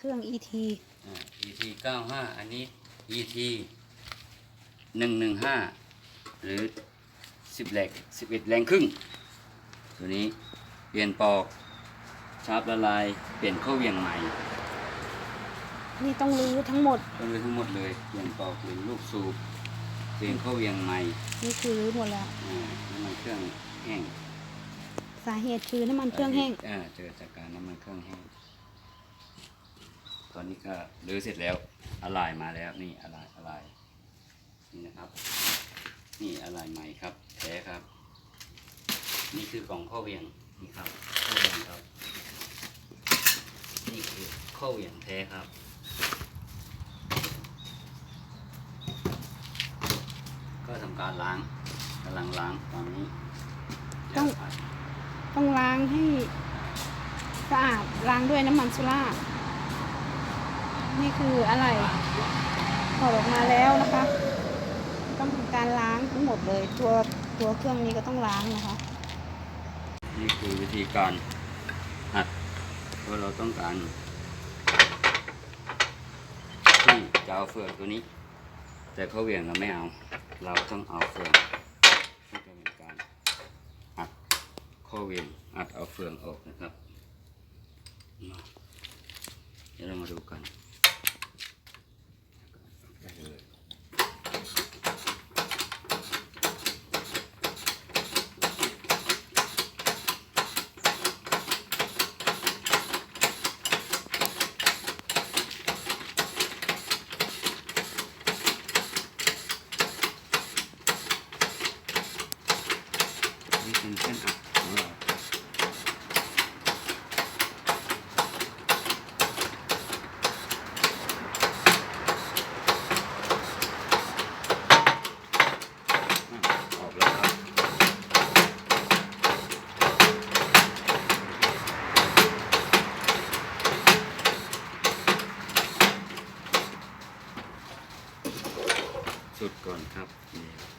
เครื่อง ET อ่า ET 95 อันนี้ ET 115 หรือ 10แรง11 แรงครึ่ง ตัวนี้เปลี่ยนปอกชาร์ปละลาย เปลี่ยนเข้าเหวียงใหม่ นี่ต้องรื้อทั้งหมด ต้องเลยทั้งหมดเลย เปลี่ยนปอกเปลี่ยนลูกสูบ เปลี่ยนเข้าเหวียงใหม่ นี่คือรื้อหมดแล้วอ่าน้ำมันเครื่องแห้ง สาเหตุคือน้ำมันเครื่องแห้ง อ่า เจอจากการน้ำมันเครื่องแห้งต อนนี้ก็รื้อเสร็จแล้วอะลายมาแล้วนี่อะลายอะลายนี่นะครับ นี่อะลายใหม่ครับแท้ครับ นี่คือกล่องข้อเหวียงนี่ครับข้อเหวียงครับ นี่คือข้อเหวียงแท้ครับก็ทำการล้างกำลังล้างตอนนี้ต้องต้องล้างให้สะอาดล้างด้วยน้ำมันสุรา นี่คืออะไรถอดออกมาแล้วนะคะ ต้องทำการล้างทั้งหมดเลย ตัวตัวเครื่องนี้ก็ต้องล้างนะคะ นี่คือวิธีการอัดเพราะเราต้องการที่จะเอาเฟืองตัวนี้ แต่เขาเหวี่ยงเราไม่เอา เราต้องเอาเฟืองนี่ก็เป็นการอัดข้อเหวี่ยงอัดเอาเฟืองออกนะครับเดี๋ยวเรามาดูกัน นี่เป็นเส้นอัดของเราสุดก่อนครับนี่